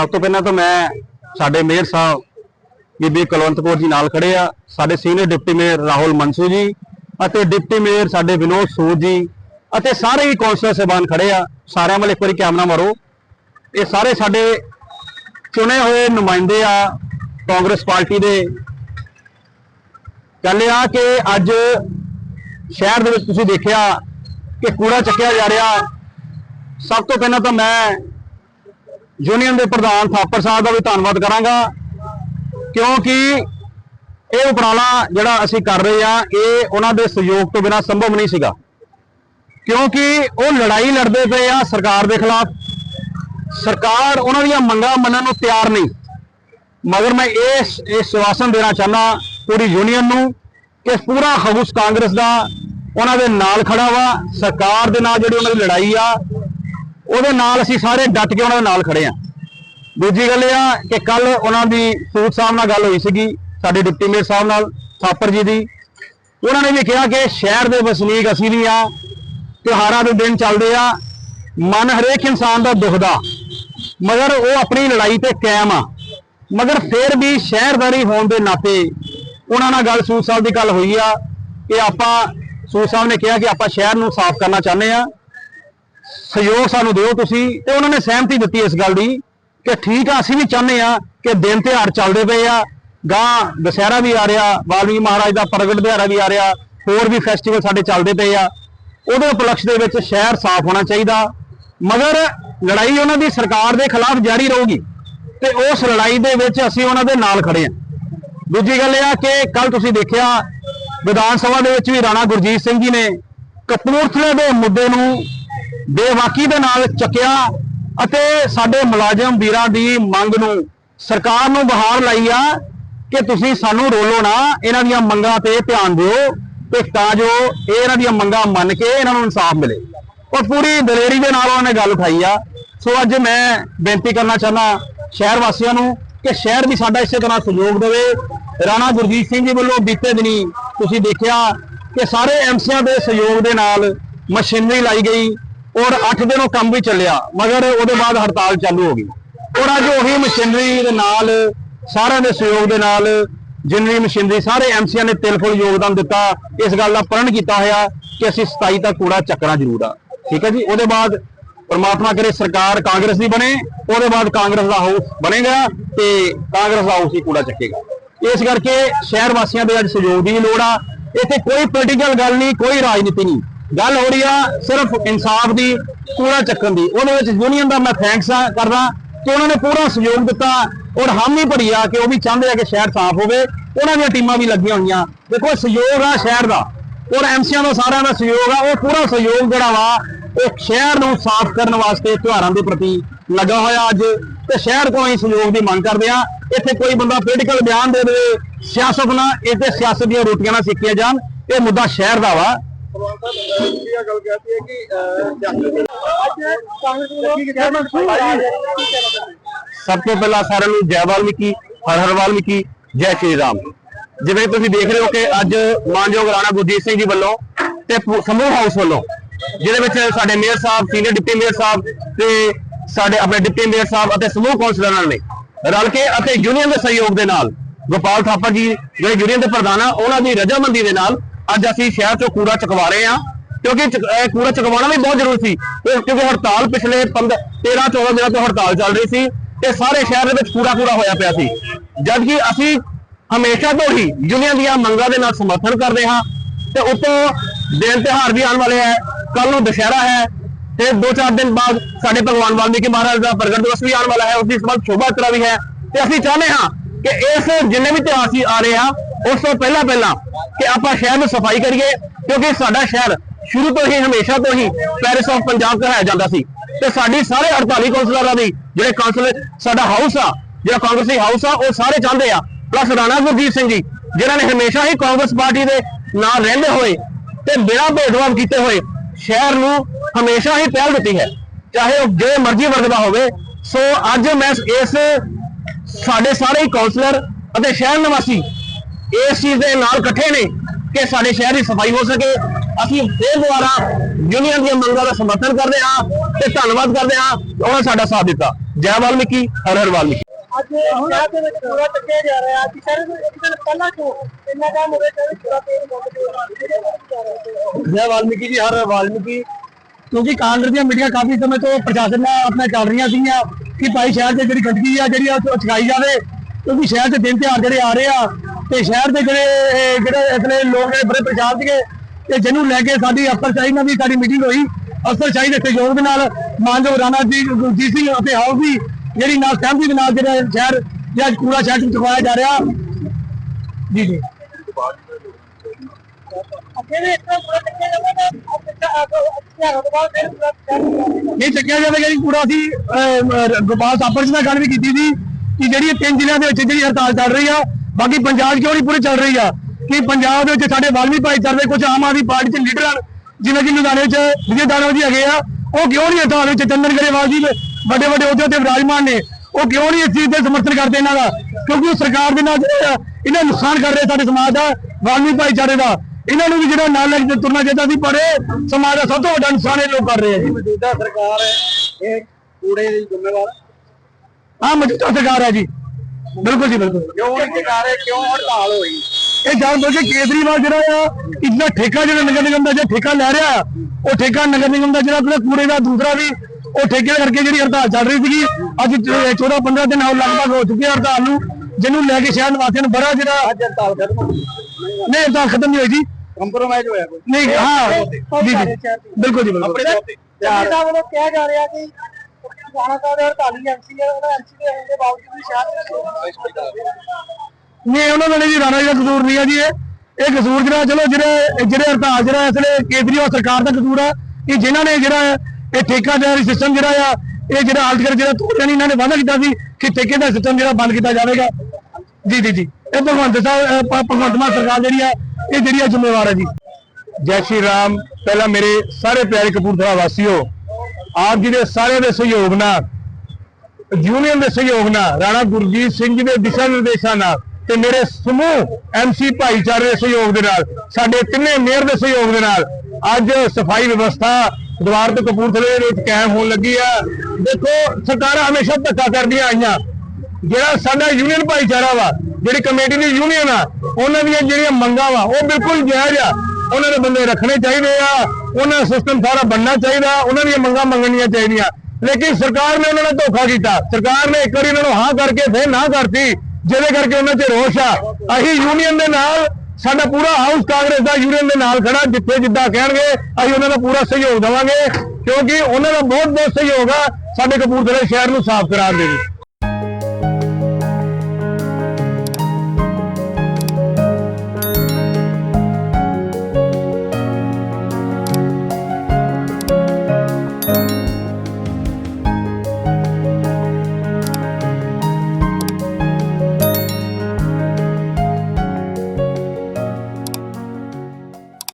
ਸਭ ਤੋਂ ਪਹਿਲਾਂ ਤਾਂ ਮੈਂ ਸਾਡੇ ਮੇਅਰ ਸਾਹਿਬ, ਬੀਬੀ ਕੁਲਵੰਤ ਕੌਰ ਜੀ ਨਾਲ ਖੜੇ ਆ। ਸਾਡੇ senior deputy mayor Rahul Mansu ji ਅਤੇ ਡਿਪਟੀ ਮੇਅਰ ਸਾਡੇ ਵਿਨੋਦ ਸੂਦ ਜੀ ਅਤੇ ਸਾਰੇ ਹੀ ਕੌਂਸਲਰ ਸਾਹਿਬਾਨ ਖੜੇ ਆ। ਸਾਰਿਆਂ ਵੱਲ ਇੱਕ ਵਾਰੀ ਕੈਮਰਾ ਮਾਰੋ। ਇਹ ਸਾਰੇ ਸਾਡੇ ਚੁਣੇ ਹੋਏ ਨੁਮਾਇੰਦੇ ਆ ਕਾਂਗਰਸ ਪਾਰਟੀ ਦੇ। ਗੱਲ ਇਹ ਆ ਕਿ ਅੱਜ ਸ਼ਹਿਰ ਦੇ ਵਿੱਚ ਤੁਸੀਂ ਦੇਖਿਆ ਕਿ ਕੂੜਾ ਚੱਕਿਆ ਜਾ ਰਿਹਾ। ਸਭ ਤੋਂ ਪਹਿਲਾਂ ਤਾਂ ਮੈਂ ਯੂਨੀਅਨ ਦੇ ਪ੍ਰਧਾਨ ਥਾਪਰ ਸਾਹਿਬ ਦਾ ਵੀ ਧੰਨਵਾਦ ਕਰਾਂਗਾ। ਕਿਉਂਕਿ ਇਹ ਉਪਰਾਲਾ ਜਿਹੜਾ ਅਸੀਂ ਕਰ ਰਹੇ ਆ ਇਹ ਉਹਨਾਂ ਦੇ ਸਹਿਯੋਗ ਤੋਂ ਬਿਨਾਂ ਸੰਭਵ ਨਹੀਂ ਸੀਗਾ। ਕਿਉਂਕਿ ਉਹ ਲੜਾਈ ਲੜਦੇ ਪਏ ਆ ਸਰਕਾਰ ਦੇ ਖਿਲਾਫ। ਸਰਕਾਰ ਉਹਨਾਂ ਦੀਆਂ ਮੰਗਾਂ ਮੰਨਣ ਨੂੰ ਤਿਆਰ ਨਹੀਂ। ਮਗਰ ਮੈਂ ਇਸ ਇਹ ਸਵਾਸਨ ਦੇਣਾ ਚਾਹੁੰਦਾ ਪੂਰੀ ਯੂਨੀਅਨ ਨੂੰ ਕਿ ਪੂਰਾ ਹਾਊਸ ਕਾਂਗਰਸ ਦਾ ਉਹਨਾਂ ਦੇ ਨਾਲ ਖੜਾ ਵਾ। ਸਰਕਾਰ ਦੇ ਨਾਲ ਜਿਹੜੀ ਉਹਨਾਂ ਦੀ ਲੜਾਈ ਆ ਉਹਦੇ ਨਾਲ ਅਸੀਂ ਸਾਰੇ ਡਟ ਕੇ ਉਹਨਾਂ ਦੇ ਨਾਲ ਖੜੇ ਆ ਦੂਜੀ ਗੱਲ ਇਹ ਆ ਕਿ ਕੱਲ ਉਹਨਾਂ ਦੀ ਸੂਤ ਸਾਹਿਬ ਨਾਲ ਗੱਲ ਹੋਈ ਸੀਗੀ, ਸਾਡੇ ਡਿਪਟੀ ਮੇਅਰ ਸਾਹਿਬ ਨਾਲ, ਥਾਪਰ ਜੀ ਦੀ। ਉਹਨਾਂ ਨੇ ਵੀ ਕਿਹਾ ਕਿ ਸ਼ਹਿਰ ਦੇ ਵਸਨੀਕ ਅਸੀਂ ਵੀ ਆ ਤਿਉਹਾਰਾਂ ਦੇ ਦਿਨ ਚੱਲਦੇ ਆ, ਮਨ ਹਰੇਕ ਇਨਸਾਨ ਦਾ ਦੁਖਦਾ, ਮਗਰ ਉਹ ਆਪਣੀ ਲੜਾਈ ਤੇ ਕਾਇਮ ਆ। ਮਗਰ ਫਿਰ ਵੀ ਸ਼ਹਿਰਦਾਰੀ ਹੋਣ ਦੇ ਨਾਤੇ ਉਹਨਾਂ ਨਾਲ ਗੱਲ ਸੂਤ ਸਾਹਿਬ ਦੀ ਗੱਲ ਹੋਈ ਆ ਕਿ ਆਪਾਂ, ਸੂਤ ਸਾਹਿਬ ਨੇ ਕਿਹਾ ਕਿ ਆਪਾਂ ਸ਼ਹਿਰ ਨੂੰ ਸਾਫ਼ ਕਰਨਾ ਚਾਹੁੰਦੇ ਆ। ਸਹਿਯੋਗ ਸਾਨੂੰ ਦਿਓ ਤੁਸੀਂ। ਤੇ ਉਹਨਾਂ ਨੇ ਸਹਿਮਤੀ ਦਿੱਤੀ ਇਸ ਗੱਲ ਦੀ ਕਿ ਠੀਕ ਆ, ਅਸੀਂ ਵੀ ਚਾਹੁੰਦੇ ਆ ਕਿ ਦਿਨ ਤਿਉਹਾਰ ਚੱਲਦੇ ਪਏ ਆ। ਗਾਂ ਦਸ਼ਹਿਰਾ ਵੀ ਆ ਰਿਹਾ, ਵਾਲਮੀਕੀ ਮਹਾਰਾਜ ਦਾ ਪ੍ਰਗਟ ਦਿਹਾੜਾ ਵੀ ਆ ਰਿਹਾ, ਹੋਰ ਵੀ ਫੈਸਟੀਵਲ ਸਾਡੇ ਚੱਲਦੇ ਪਏ ਆ। ਉਹਦੇ ਉਪਲਕਸ਼ ਦੇ ਵਿੱਚ ਸ਼ਹਿਰ ਸਾਫ਼ ਹੋਣਾ ਚਾਹੀਦਾ। ਮਗਰ ਲੜਾਈ ਉਹਨਾਂ ਦੀ ਸਰਕਾਰ ਦੇ ਖਿਲਾਫ ਜਾਰੀ ਰਹੂਗੀ ਤੇ ਉਸ ਲੜਾਈ ਦੇ ਵਿੱਚ ਅਸੀਂ ਉਹਨਾਂ ਦੇ ਨਾਲ ਖੜੇ ਆ। ਦੂਜੀ ਗੱਲ ਇਹ ਆ ਕਿ ਕੱਲ ਤੁਸੀਂ ਦੇਖਿਆ, ਵਿਧਾਨ ਸਭਾ ਦੇ ਵਿੱਚ ਵੀ ਰਾਣਾ ਗੁਰਜੀਤ ਸਿੰਘ ਜੀ ਨੇ ਕਪੂਰਥਲੇ ਦੇ ਮੁੱਦੇ ਨੂੰ ਬੇਵਾਕੀ ਦੇ ਨਾਲ ਚੱਕਿਆ ਅਤੇ ਸਾਡੇ ਮੁਲਾਜ਼ਮ ਵੀਰਾਂ ਦੀ ਮੰਗ ਨੂੰ ਸਰਕਾਰ ਨੂੰ ਬਹਾਰ ਲਾਈ ਆ ਕਿ ਤੁਸੀਂ ਸਾਨੂੰ ਰੋਲੋ ਨਾ, ਇਹਨਾਂ ਦੀਆਂ ਮੰਗਾਂ ਤੇ ਧਿਆਨ ਦਿਓ ਤੇ ਤਾਂ ਜੋ ਇਹ ਇਹਨਾਂ ਦੀਆਂ ਮੰਗਾਂ ਮੰਨ ਕੇ ਇਹਨਾਂ ਨੂੰ ਇਨਸਾਫ ਮਿਲੇ। ਔਰ ਪੂਰੀ ਦਲੇਰੀ ਦੇ ਨਾਲ ਉਹਨਾਂ ਨੇ ਗੱਲ ਉਠਾਈ ਆ। ਸੋ ਅੱਜ ਮੈਂ ਬੇਨਤੀ ਕਰਨਾ ਚਾਹੁੰਦਾ ਸ਼ਹਿਰ ਵਾਸੀਆਂ ਨੂੰ ਕਿ ਸ਼ਹਿਰ ਵੀ ਸਾਡਾ ਇਸੇ ਤਰ੍ਹਾਂ ਸਹਿਯੋਗ ਦੇਵੇ। ਰਾਣਾ ਗੁਰਜੀਤ ਸਿੰਘ ਜੀ ਵੱਲੋਂ ਬੀਤੇ ਦਿਨੀ ਤੁਸੀਂ ਦੇਖਿਆ ਕਿ ਸਾਰੇ ਐਮਸੀਆਂ ਦੇ ਸਹਿਯੋਗ ਦੇ ਨਾਲ ਮਸ਼ੀਨਰੀ ਲਾਈ ਗਈ। ਔਰ 8 ਦਿਨ ਉਹ ਕੰਮ ਵੀ ਚੱਲਿਆ, ਮਗਰ ਉਹਦੇ ਬਾਅਦ ਹੜਤਾਲ ਚਾਲੂ ਹੋ ਗਈ। ਔਰ ਅੱਜ ਉਹੀ ਮਸ਼ੀਨਰੀ ਦੇ ਨਾਲ, ਸਾਰਿਆਂ ਦੇ ਸਹਿਯੋਗ ਦੇ ਨਾਲ, ਜਿੰਨੀ ਮਸ਼ੀਨਰੀ ਸਾਰੇ ਐਮਸੀਆਂ ਨੇ ਤਿਲ ਫੁੱਲ ਯੋਗਦਾਨ ਦਿੱਤਾ, ਇਸ ਗੱਲ ਦਾ ਪ੍ਰਣ ਕੀਤਾ ਹੋਇਆ ਕਿ ਅਸੀਂ 27 ਤੱਕ ਕੂੜਾ ਚੱਕਣਾ ਜ਼ਰੂਰ ਆ। ਠੀਕ ਹੈ ਜੀ? ਉਹਦੇ ਬਾਅਦ ਪਰਮਾਤਮਾ ਕਰੇ ਸਰਕਾਰ ਕਾਂਗਰਸ ਦੀ ਬਣੇ, ਉਹਦੇ ਬਾਅਦ ਕਾਂਗਰਸ ਦਾ ਹਾਊਸ ਬਣੇਗਾ ਤੇ ਕਾਂਗਰਸ ਦਾ ਹਾਊਸ ਹੀ ਕੂੜਾ ਚੱਕੇਗਾ। ਇਸ ਕਰਕੇ ਸ਼ਹਿਰ ਵਾਸੀਆਂ ਦੇ ਅੱਜ ਸਹਿਯੋਗ ਦੀ ਲੋੜ ਆ। ਇੱਥੇ ਕੋਈ ਪੋਲੀਟੀਕਲ ਗੱਲ ਨਹੀਂ, ਕੋਈ ਰਾਜਨੀਤੀ ਨਹੀਂ। ਗੱਲ ਹੋ ਰਹੀ ਆ ਸਿਰਫ ਇਨਸਾਫ ਦੀ, ਕੂੜਾ ਚੱਕਣ ਦੀ। ਉਹਦੇ ਵਿੱਚ ਯੂਨੀਅਨ ਦਾ ਮੈਂ ਥੈਂਕਸ ਕਰਦਾ ਕਿ ਉਹਨਾਂ ਨੇ ਪੂਰਾ ਸਹਿਯੋਗ ਦਿੱਤਾ ਔਰ ਹਾਮੀ ਭਰੀ ਆ ਕਿ ਉਹ ਵੀ ਚਾਹੁੰਦੇ ਆ ਕਿ ਸ਼ਹਿਰ ਸਾਫ਼ ਹੋਵੇ। ਉਹਨਾਂ ਦੀਆਂ ਟੀਮਾਂ ਵੀ ਲੱਗੀਆਂ ਹੋਈਆਂ। ਦੇਖੋ ਸਹਿਯੋਗ ਆ ਸ਼ਹਿਰ ਦਾ। ਔਰ ਐਮਸੀਆਂ ਦਾ ਸਾਰਿਆਂ ਦਾ ਸਹਿਯੋਗ ਆ। ਉਹ ਪੂਰਾ ਸਹਿਯੋਗ ਜਿਹੜਾ ਵਾ, ਉਹ ਸ਼ਹਿਰ ਨੂੰ ਸਾਫ਼ ਕਰਨ ਵਾਸਤੇ ਤਿਉਹਾਰਾਂ ਦੇ ਪ੍ਰਤੀ ਲੱਗਾ ਹੋਇਆ ਅੱਜ। ਤੇ ਸ਼ਹਿਰ ਕੋਲੋਂ ਹੀ ਸਹਿਯੋਗ ਦੀ ਮੰਗ ਕਰਦੇ ਆ। ਇੱਥੇ ਕੋਈ ਬੰਦਾ ਪੋਲੀਟੀਕਲ ਬਿਆਨ ਦੇ ਦੇਵੇ, ਸਿਆਸਤ ਨਾਲ ਇਹ ਤੇ ਸਿਆਸਤ ਦੀਆਂ ਰੋਟੀਆਂ ਨਾ ਸਿੱਖੀਆਂ ਜਾਣ। ਇਹ ਮੁੱਦਾ ਸ਼ਹਿਰ ਦਾ ਵਾ। ਸਭ ਤੋਂ ਪਹਿਲਾਂ ਸਾਰਿਆਂ ਨੂੰ ਜੈ ਵਾਲਮੀਕੀ ਹਰ ਹਰ ਵਾਲਮੀਕੀ ਜੈ ਸ਼੍ਰੀ ਰਾਮ ਜਿਵੇਂ ਤੁਸੀਂ ਦੇਖ ਰਹੇ ਹੋ ਕਿ ਅੱਜ ਮਾਨਯੋਗ ਰਾਣਾ ਗੁਰਜੀਤ ਸਿੰਘ ਜੀ ਵੱਲੋਂ ਤੇ ਸਮੂਹ ਹਾਊਸ ਵੱਲੋਂ ਜਿਹਦੇ ਵਿੱਚ ਸਾਡੇ ਮੇਅਰ ਸਾਹਿਬ ਸੀਨੀਅਰ ਡਿਪਟੀ ਮੇਅਰ ਸਾਹਿਬ ਤੇ ਸਾਡੇ ਆਪਣੇ ਡਿਪਟੀ ਮੇਅਰ ਸਾਹਿਬ ਅਤੇ ਸਮੂਹ ਕੌਂਸਲਰਾਂ ਨੇ ਰਲ ਕੇ ਅਤੇ ਯੂਨੀਅਨ ਦੇ ਸਹਿਯੋਗ ਦੇ ਨਾਲ ਗੋਪਾਲ ਥਾਪਰ ਜੀ ਜਿਹੜੇ ਯੂਨੀਅਨ ਦੇ ਪ੍ਰਧਾਨ ਆ ਉਹਨਾਂ ਦੀ ਰਜਾਮੰਦੀ ਦੇ ਨਾਲ ਅੱਜ ਅਸੀਂ ਸ਼ਹਿਰ ਚੋਂ ਕੂੜਾ ਚੁਕਵਾ ਰਹੇ ਹਾਂ, ਕਿਉਂਕਿ ਚ- ਕੂੜਾ ਚੁਕਵਾਉਣਾ ਵੀ ਬਹੁਤ ਜ਼ਰੂਰੀ ਸੀ ਕਿਉਂਕਿ ਹੜਤਾਲ ਪਿਛਲੇ 15 13 14 ਦਿਨਾਂ ਤੋਂ ਹੜਤਾਲ ਚੱਲ ਰਹੀ ਸੀ, ਤੇ ਸਾਰੇ ਸ਼ਹਿਰ ਦੇ ਵਿੱਚ ਕੂੜਾ ਕੂੜਾ ਹੋਇਆ ਪਿਆ ਸੀ। ਜਦ ਕਿ ਅਸੀਂ ਹਮੇਸ਼ਾ ਤੋਂ ਹੀ ਯੂਨੀਅਨ ਦੀਆਂ ਮੰਗਾਂ ਦੇ ਨਾਲ ਸਮਰਥਨ ਕਰਦੇ ਹਾਂ, ਤੇ ਉਤੋਂ ਦਿਨ ਤਿਉਹਾਰ ਵੀ ਆਉਣ ਵਾਲੇ ਹੈ ਕੱਲ ਨੂੰ ਦੁਸ਼ਹਿਰਾ ਹੈ, ਤੇ ਦੋ ਚਾਰ ਦਿਨ ਬਾਅਦ ਸਾਡੇ ਭਗਵਾਨ ਵਾਲਮੀਕੀ ਮਹਾਰਾਜ ਦਾ ਪ੍ਰਗਟ ਦਿਵਸ ਵੀ ਆਉਣ ਵਾਲਾ ਹੈ, ਉਸ ਦੀ ਸੰਬੰਧ ਸ਼ੋਭਾ ਯਾਤਰਾ ਵੀ ਹੈ। ਤੇ ਅਸੀਂ ਚਾਹੁੰਦੇ ਹਾਂ ਕਿ ਇਸ ਜਿੰਨੇ ਵੀ ਤਿਉਹਾਰ ਸੀ ਆ ਰਹੇ ਆ ਉਸ ਤੋਂ ਪਹਿਲਾਂ ਪਹਿਲਾਂ ਕਿ ਆਪਾਂ ਸ਼ਹਿਰ ਨੂੰ ਸਫ਼ਾਈ ਕਰੀਏ, ਕਿਉਂਕਿ ਸਾਡਾ ਸ਼ਹਿਰ ਸ਼ੁਰੂ ਤੋਂ ਹੀ, ਹਮੇਸ਼ਾ ਤੋਂ ਹੀ ਪੈਰਿਸ ਆਫ ਪੰਜਾਬ ਕਹਾਇਆ ਜਾਂਦਾ ਸੀ। ਤੇ ਸਾਡੀ ਸਾਰੇ 48 ਕੌਂਸਲਰਾਂ ਦੀ ਜਿਹੜੇ ਕੌਂਸਲ, ਸਾਡਾ ਹਾਊਸ ਆ, ਜਿਹੜਾ ਕਾਂਗਰਸੀ ਹਾਊਸ ਆ, ਉਹ ਸਾਰੇ ਚਾਹੁੰਦੇ ਆ। ਪਲੱਸ ਰਾਣਾ ਗੁਰਜੀਤ ਸਿੰਘ ਜੀ, ਜਿਨ੍ਹਾਂ ਨੇ ਹਮੇਸ਼ਾ ਹੀ ਕਾਂਗਰਸ ਪਾਰਟੀ ਦੇ ਨਾਲ ਰਹਿੰਦੇ ਹੋਏ ਤੇ ਬਿਨਾਂ ਭੇਦਭਾਵ ਕੀਤੇ ਹੋਏ ਸ਼ਹਿਰ ਨੂੰ ਹਮੇਸ਼ਾ ਹੀ ਪਹਿਲ ਦਿੱਤੀ ਹੈ। ਚਾਹੇ ਉਹ ਜੇ ਮਰਜ਼ੀ ਵਰਗ ਦਾ ਹੋਵੇ, ਸੋ ਅੱਜ ਮੈਂ ਇਸ ਸਾਡੇ ਸਾਰੇ ਹੀ ਕਾਉਂਸਲਰ ਅਤੇ ਸ਼ਹਿਰ ਨਿਵਾਸੀ ਇਸ ਚੀਜ਼ ਦੇ ਨਾਲ ਇਕੱਠੇ ਨੇ ਕਿ ਸਾਡੇ ਸ਼ਹਿਰ ਦੀ ਸਫ਼ਾਈ ਹੋ ਸਕੇ। ਅਸੀਂ ਫੇਰ ਦੁਆਰਾ ਯੂਨੀਅਨ ਦੀਆਂ ਮੰਗਾਂ ਦਾ ਸਮਰਥਨ ਕਰਦੇ ਹਾਂ ਤੇ ਧੰਨਵਾਦ ਕਰਦੇ ਹਾਂ। ਉਹਨਾਂ ਸਾਡਾ ਸਾਥ ਦਿੱਤਾ। ਜੈ ਵਾਲਮੀਕੀ ਹਰ ਹਰ ਵਾਲਮੀਕੀ। ਅੱਜ ਸ਼ਹਿਰ ਦੇ ਵਿੱਚ ਕੂੜਾ ਚੱਕਿਆ ਜਾ ਰਿਹਾ। ਅੱਜ ਸ਼ਹਿਰ ਦੇ ਇੱਕ ਦਿਨ ਪਹਿਲਾਂ ਕਿਉਂ ਇੰਨਾ ਕੰਮ ਹੋਵੇ ਕਿ ਕੂੜਾ ਤੇਲ ਮੁੱਕ ਜੈ ਵਾਲਮੀਕੀ ਜੀ ਹਰ ਵਾਲਮੀਕੀ। ਕਿਉਂਕਿ ਕਾਂਗਰਸ ਦੀਆਂ ਮੀਟਿੰਗਾਂ ਕਾਫੀ ਸਮੇਂ ਤੋਂ ਪ੍ਰਸ਼ਾਸਨ ਨਾਲ ਆਪਣਾ ਚੱਲ ਰਹੀਆਂ ਸੀਗੀਆਂ ਕਿ ਭਾਈ ਸ਼ਹਿਰ 'ਚ ਜਿਹੜੀ ਗੰਦਗੀ ਆ ਜਿਹੜੀ ਉਹ ਚਕਾਈ ਜਾਵੇ। ਕਿਉਂਕਿ ਸ਼ਹਿਰ 'ਚ ਦਿਨ ਤਿਉਹਾਰ ਜਿਹੜੇ ਆ ਰਹੇ ਆ ਤੇ ਸ਼ਹਿਰ ਦੇ ਜਿਹੜੇ ਜਿਹੜੇ ਇਸਲੇ ਲੋਕ ਨੇ ਬੜੇ ਪਰੇਸ਼ਾਨ ਸੀਗੇ ਤੇ ਜਿਹਨੂੰ ਲੈ ਕੇ ਸਾਡੀ ਅਫਸਰਸ਼ਾਹੀ ਨਾਲ ਵੀ ਸਾਡੀ ਮੀਟਿੰਗ ਹੋਈ। ਅਫਸਰਸ਼ਾਹੀ ਦੇ ਸਹਿਯੋਗ ਦੇ ਨਾਲ ਮਾਨਯੋਗ ਰਾਣਾ ਜੀ ਗੁਰਜੀਤ ਸਿੰਘ ਅਤੇ ਹਾਊਸ ਦੀ ਜਿਹੜੀ ਨਾਲ ਸਹਿਮਤੀ ਦੇ ਨਾਲ ਜਿਹੜਾ ਸ਼ਹਿਰ ਜਿਹੜਾ ਕੂੜਾ ਸ਼ਹਿਰ 'ਚ ਚੁਕਵਾਇਆ ਜਾ ਰਿਹਾ। ਜੀ ਜੀ। ਚੱਕਿਆ ਜਾਵੇਗਾ ਅੱਛਾ ਕੂੜਾ ਸ਼ਹਿਰ ਇਹ ਚੱਕਿਆ ਜਾਵੇਗਾ ਜੀ ਪੂਰਾ ਅਸੀਂ ਅਹ, ਗੋਪਾਲ ਸਾਪਰ ਜੀ ਨਾਲ ਗੱਲ ਵੀ ਕੀਤੀ ਸੀ ਕਿ ਜਿਹੜੀ ਤਿੰਨ ਜ਼ਿਲ੍ਹਿਆਂ ਦੇ ਵਿੱਚ ਜਿਹੜੀ ਹੜਤਾਲ ਚੱਲ ਰਹੀ ਆ ਬਾਕੀ ਪੰਜਾਬ ਕਿਉਂ ਨਹੀਂ ਪੂਰੇ ਚੱਲ ਰਹੀ ਆ ਕਿ ਪੰਜਾਬ ਦੇ ਵਿੱਚ ਸਾਡੇ ਵਾਲਮੀ ਭਾਈਚਾਰੇ ਦੇ ਕੁਝ ਆਮ ਆਦਮੀ ਪਾਰਟੀ ਦੇ ਲੀਡਰ ਹਨ ਜਿਵੇਂ ਕਿ ਲੁਧਿਆਣੇ 'ਚ ਵਿਜੇ ਦਾਨਵ ਜੀ ਹੈਗੇ ਆ ਉਹ ਕਿਉਂ ਨਹੀਂ ਹੜਤਾਲ ਵਿੱਚ ਚੰਦਨ ਗਰੇਵਾਲ ਜੀ ਵੱਡੇ ਵੱਡੇ ਅਹੁਦੇ ਤੇ ਵਿਰਾਜਮਾਨ ਨੇ ਉਹ ਕਿਉਂ ਨਹੀਂ ਇਸ ਚੀਜ਼ ਦੇ ਸਮਰਥਨ ਕਰਦੇ ਇਹਨਾਂ ਦਾ? ਕਿਉਂਕਿ ਉਹ ਸਰਕਾਰ ਦੇ ਨਾਲ ਜਿਹੜਾ ਆ, ਇਹਨਾਂ ਨੁਕਸਾਨ ਕਰ ਰਹੇ ਸਾਡੇ ਸਮਾਜ ਦਾ ਵਾਲਮੀ ਭਾਈਚਾਰੇ ਦਾ। ਇਹਨਾਂ ਨੂੰ ਵੀ ਜਿਹੜਾ ਨਾਲ ਲੈ ਕੇ ਤੁਰਨਾ ਚਾਹੀਦਾ ਸੀ ਪਰ ਸਮਾਜ ਦਾ ਸਭ ਤੋਂ ਵੱਡਾ ਨੁਕਸਾਨ ਇਹ ਲੋਕ ਕਰ ਰਹੇ ਆ ਜੀ। ਮੌਜੂਦਾ ਸਰਕਾਰ ਹੈ ਇਹ ਕੂੜੇ ਦੀ ਜ਼ਿੰਮੇਵਾਰ ਹਾਂ ਮੌਜੂਦਾ ਸਰਕਾਰ ਹੈ ਜੀ। ਬਿਲਕੁਲ ਜੀ ਬਿਲਕੁਲ। ਕਿਉਂ ਰਹੇ ਕਿਉਂ ਹੜਤਾਲ ਹੋਈ? ਇਹ ਜਾਣ ਬੁੱਝ ਕੇ ਕੇਜਰੀਵਾਲ ਜਿਹੜਾ ਆ ਇਤਨਾ ਠੇਕਾ ਜਿਹੜਾ ਨਗਰ ਨਿਗਮ ਦਾ ਜਿਹੜਾ ਠੇਕਾ ਲੈ ਰਿਹਾ ਉਹ ਠੇਕਾ ਨਗਰ ਨਿਗਮ ਦਾ ਜਿਹੜਾ ਆਪਣੇ ਕੂੜੇ ਦਾ ਦੂਸਰਾ ਵੀ ਉਹ ਠੇਕੇ ਕਰਕੇ ਜਿਹੜੀ ਹੜਤਾਲ ਚੱਲ ਰਹੀ ਸੀਗੀ ਅੱਜ 14 15 ਦਿਨ ਹੋ ਲਗਭਗ ਹੋ ਚੁੱਕੇ ਹੜਤਾਲ ਨੂੰ ਜਿਹਨੂੰ ਲੈ ਕੇ ਸ਼ਹਿਰ ਨਿਵਾਸੀਆਂ ਨੂੰ ਬੜਾ ਜਿਹੜਾ ਅੱਜ ਹੜਤਾਲ ਖਤਮ ਨਹੀਂ ਹੜਤਾਲ ਖਤਮ ਨਹੀਂ ਹੋਈ ਜੀ। ਕੰਪਰੋਮਾਈਜ਼ ਹੋਇਆ ਕੋਈ? ਨਹੀਂ ਹਾਂ। ਜੀ ਜੀ। ਬਿਲਕੁਲ ਜੀ ਬਿਲਕੁਲ। ਆਪਣੇ ਦਾ। ਵੱਲੋਂ ਕਿਹਾ ਜਾ ਰਿਹਾ ਕਿ ਸਾਹਿਬ ਐਮਸੀ ਹੈ ਉਹਨਾਂ ਐਮਸੀ ਦੇ ਹੋਣ ਦੇ ਬਾਵਜੂਦ ਵੀ ਸ਼ਹਿਰ ਦੇ ਨਹੀਂ ਉਹਨਾਂ ਦਾ ਨਹੀਂ ਜੀ ਰਾਣਾ ਜੀ ਦਾ ਕਸੂਰ ਨਹੀਂ ਹੈ ਜੀ ਇਹ। ਇਹ ਕਸੂਰ ਜਿਹੜਾ ਚਲੋ ਜਿਹੜੇ ਜਿਹੜੇ ਹੜਤਾਲ ਜਿਹੜਾ ਇਸ ਵੇਲੇ ਕੇਜਰੀਵਾਲ ਸਰਕਾਰ ਦਾ ਕਸੂਰ ਆ ਕਿ ਜਿਨ੍ਹਾਂ ਨੇ ਜਿਹੜਾ ਇਹ ਠੇਕਾਦਾਰੀ ਸਿਸਟਮ ਜਿਹੜਾ ਆ ਇਹ ਜਿਹੜਾ ਹਾਲਤ ਕਰ ਜਿਹੜਾ ਤੋੜਿਆ ਨਹੀਂ ਇਹਨਾਂ ਨੇ ਵਾਅਦਾ ਕੀਤਾ ਸੀ ਕਿ ਠੇਕੇ ਦਾ ਸਿਸਟਮ ਜਿਹੜਾ ਬੰਦ ਕੀਤਾ ਜਾਵੇਗਾ। ਜੀ ਜੀ ਜੀ। ਇਹ ਭਗਵੰਤ ਸਾਹਿਬ ਭਗਵੰਤ ਮਾਨ ਸਰਕਾਰ ਜਿਹੜੀ ਆ ਇਹ ਜਿਹੜੀ ਆ ਜ਼ਿੰਮੇਵਾਰ ਹੈ ਜੀ। ਜੈ ਸ਼੍ਰੀ ਰਾਮ। ਪਹਿਲਾਂ ਮੇਰੇ ਸਾਰੇ ਪਿਆਰੇ ਕਪੂਰਥਲਾ ਵਾਸੀਓ ਆਪ ਜੀ ਦੇ ਸਾਰਿਆਂ ਦੇ ਸਹਿਯੋਗ ਨਾਲ ਯੂਨੀਅਨ ਦੇ ਸਹਿਯੋਗ ਨਾਲ, ਰਾਣਾ ਗੁਰਜੀਤ ਸਿੰਘ ਜੀ ਦੇ ਦਿਸ਼ਾ ਨਿਰਦੇਸ਼ਾਂ ਨਾਲ ਤੇ ਮੇਰੇ ਸਮੂਹ ਐਮਸੀ ਭਾਈਚਾਰੇ ਦੇ ਸਹਿਯੋਗ ਦੇ ਨਾਲ, ਸਾਡੇ ਤਿੰਨੇ ਮੇਅਰ ਦੇ ਸਹਿਯੋਗ ਦੇ ਨਾਲ ਅੱਜ ਸਫ਼ਾਈ ਵਿਵਸਥਾ ਦੁਆਰ ਤੇ ਕਪੂਰਥਲੇ ਦੇ ਵਿੱਚ ਕਾਇਮ ਹੋਣ ਲੱਗੀ ਆ। ਦੇਖੋ, ਸਰਕਾਰਾਂ ਹਮੇਸ਼ਾ ਧੱਕਾ ਕਰਦੀਆਂ ਆਈਆਂ। ਜਿਹੜਾ ਸਾਡਾ ਯੂਨੀਅਨ ਭਾਈਚਾਰਾ ਵਾ, ਜਿਹੜੀ ਕਮੇਟੀ ਦੀ ਯੂਨੀਅਨ ਆ, ਉਹਨਾਂ ਦੀਆਂ ਜਿਹੜੀਆਂ ਮੰਗਾਂ ਵਾ, ਉਹ ਬਿਲਕੁਲ ਜਾਇਜ਼ ਆ। ਉਹਨਾਂ ਦੇ ਬੰਦੇ ਰੱਖਣੇ ਚਾਹੀਦੇ ਆ। ਉਹਨਾਂ ਦਾ ਸਿਸਟਮ ਸਾਰਾ ਬਣਨਾ ਚਾਹੀਦਾ, ਉਹਨਾਂ ਦੀਆਂ ਮੰਗਾਂ ਮੰਗਣੀਆਂ ਚਾਹੀਦੀਆਂ। ਲੇਕਿਨ ਸਰਕਾਰ ਨੇ ਉਹਨਾਂ ਨਾਲ ਧੋਖਾ ਕੀਤਾ। ਸਰਕਾਰ ਨੇ ਇੱਕ ਵਾਰੀ ਉਹਨਾਂ ਨੂੰ ਹਾਂ ਕਰਕੇ ਫਿਰ ਨਾ ਕਰਤੀ, ਜਿਹਦੇ ਕਰਕੇ ਉਹਨਾਂ 'ਚ ਰੋਸ਼ ਆ। ਅਸੀਂ ਯੂਨੀਅਨ ਦੇ ਨਾਲ, ਸਾਡਾ ਪੂਰਾ ਹਾਊਸ ਕਾਂਗਰਸ ਦਾ ਯੂਨੀਅਨ ਦੇ ਨਾਲ ਖੜਾ, ਜਿੱਥੇ ਜਿੱਦਾਂ ਕਹਿਣਗੇ, ਅਸੀਂ ਉਹਨਾਂ ਦਾ ਪੂਰਾ ਸਹਿਯੋਗ ਦੇਵਾਂਗੇ। ਕਿਉਂਕਿ ਉਹਨਾਂ ਦਾ ਬਹੁਤ ਬਹੁਤ ਸਹਿਯੋਗ ਆ, ਸਾਡੇ ਕਪੂਰਥਲੇ ਸ਼ਹਿਰ ਨੂੰ ਸਾਫ਼ ਕਰਾਉਣ ਦੇ ਵਿੱਚ।